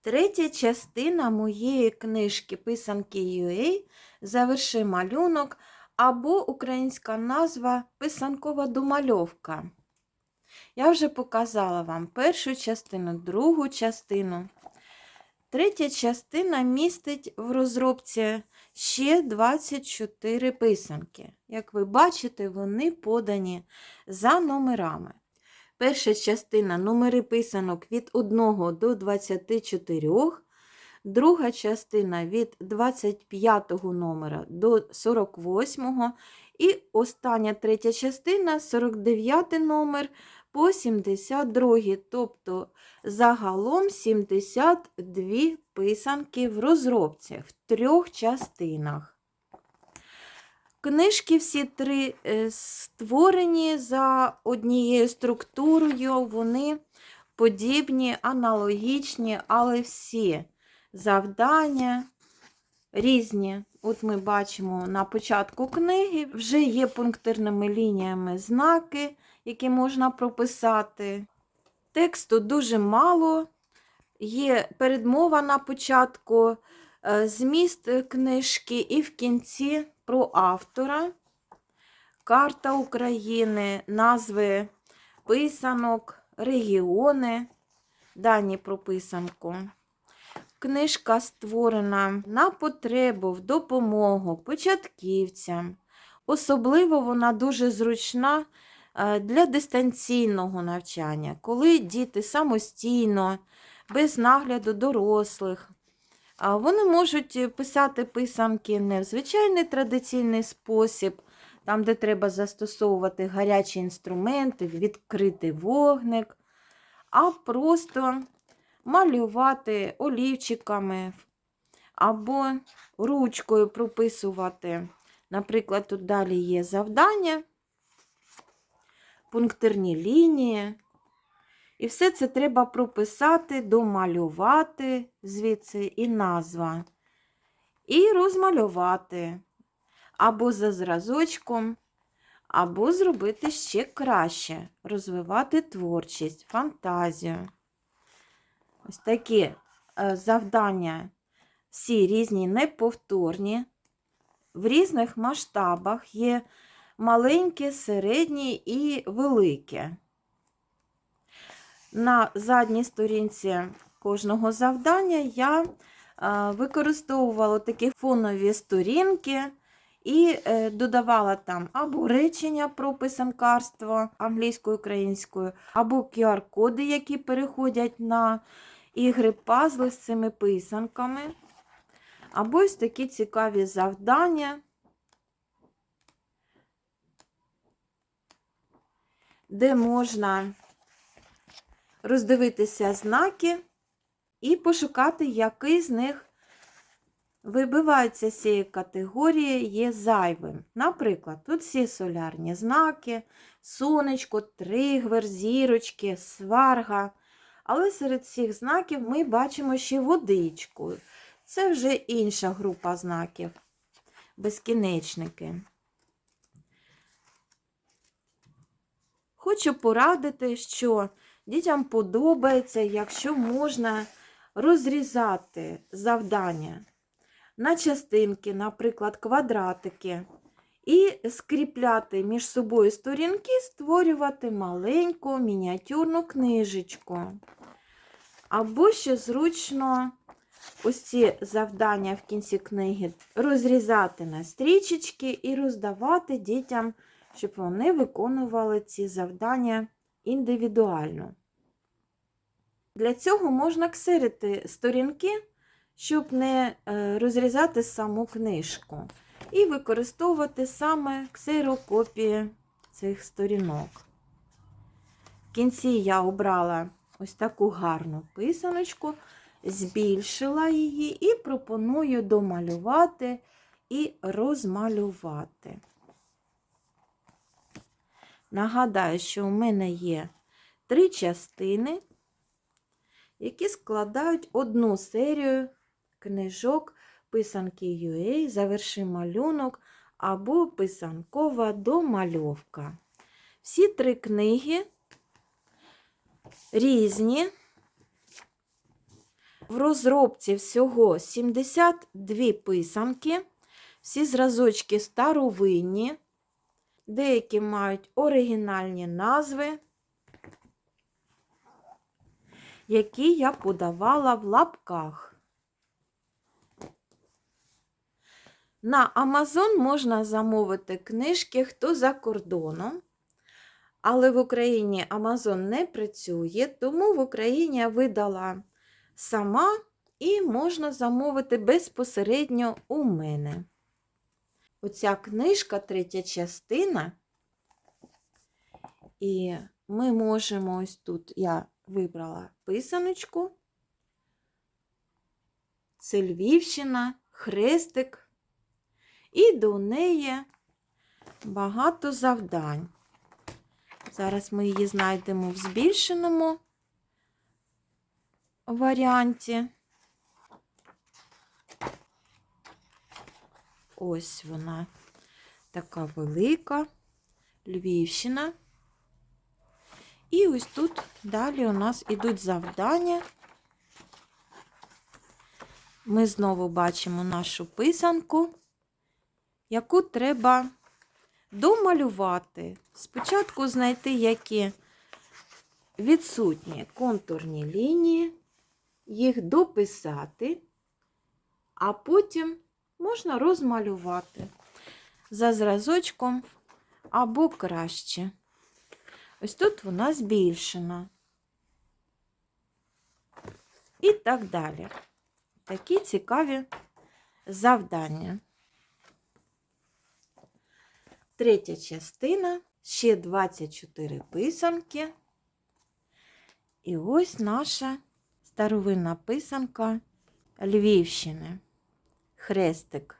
Третя частина моєї книжки Писанки UA Заверши малюнок або українська назва Писанкова домальовка. Я вже показала вам першу частину, другу частину. Третя частина містить в розробці ще 24 писанки. Як ви бачите, вони подані за номерами. Перша частина номери писанок від 1 до 24, друга частина від 25 номера до 48, і остання третя частина 49 номер по 72, тобто загалом 72 писанки в розробці в трьох частинах. Книжки всі три е, створені за однією структурою, вони подібні, аналогічні, але всі завдання різні. От ми бачимо на початку книги вже є пунктирними лініями знаки, які можна прописати. Тексту дуже мало, є передмова на початку, е, зміст книжки і в кінці про автора, карта України, назви писанок, регіони, дані про писанку. Книжка створена на потребу в допомогу початківцям. Особливо вона дуже зручна е, для дистанційного навчання, коли діти самостійно, без нагляду дорослих. Вони можуть писати писанки не в звичайний традиційний спосіб, там, де треба застосовувати гарячі інструменти, відкрити вогник, а просто малювати олівчиками або ручкою прописувати. Наприклад, тут далі є завдання, пунктирні лінії. І все це треба прописати, домалювати звідси і назва. І розмалювати або за зразочком, або зробити ще краще, розвивати творчість, фантазію. Ось такі е, завдання всі різні, неповторні, в різних масштабах є маленькі, середні і великі. На задній сторінці кожного завдання я е, використовувала такі фонові сторінки і е, додавала там або речення про писанкарство англійською, українською, або QR-коди, які переходять на ігри пазли з цими писанками, або ось такі цікаві завдання. Де можна роздивитися знаки і пошукати, який з них вибивається з цієї категорії, є зайвим. Наприклад, тут всі солярні знаки, сонечко, тригвер, зірочки, сварга. Але серед цих знаків ми бачимо ще водичку. Це вже інша група знаків, безкінечники. Хочу порадити, що дітям подобається, якщо можна розрізати завдання на частинки, наприклад, квадратики, і скріпляти між собою сторінки, створювати маленьку мініатюрну книжечку. Або ще зручно ось ці завдання в кінці книги розрізати на стрічечки і роздавати дітям, щоб вони виконували ці завдання індивідуально. Для цього можна ксерити сторінки, щоб не е, розрізати саму книжку, і використовувати саме ксерокопії цих сторінок. В кінці я обрала ось таку гарну писаночку, збільшила її і пропоную домалювати і розмалювати. Нагадаю, що у мене є три частини, які складають одну серію книжок писанки UA, заверши малюнок або писанкова домальовка. Всі три книги різні, В розробці всього 72 писанки, всі зразочки старовинні, деякі мають оригінальні назви, які я подавала в лапках. На Amazon можна замовити книжки хто за кордоном. Але в Україні Amazon не працює, тому в Україні я видала сама і можна замовити безпосередньо у мене. Оця книжка, третя частина. І ми можемо ось тут я вибрала писаночку. Це Львівщина, хрестик. І до неї багато завдань. Зараз ми її знайдемо в збільшеному варіанті. Ось вона така велика, Львівщина. І ось тут далі у нас ідуть завдання. Ми знову бачимо нашу писанку, яку треба домалювати. Спочатку знайти, які відсутні контурні лінії, їх дописати, а потім можна розмалювати за зразочком або краще. Ось тут вона збільшена. І так далі. Такі цікаві завдання. Третя частина, ще 24 писанки. І ось наша старовинна писанка Львівщини. Хрестик.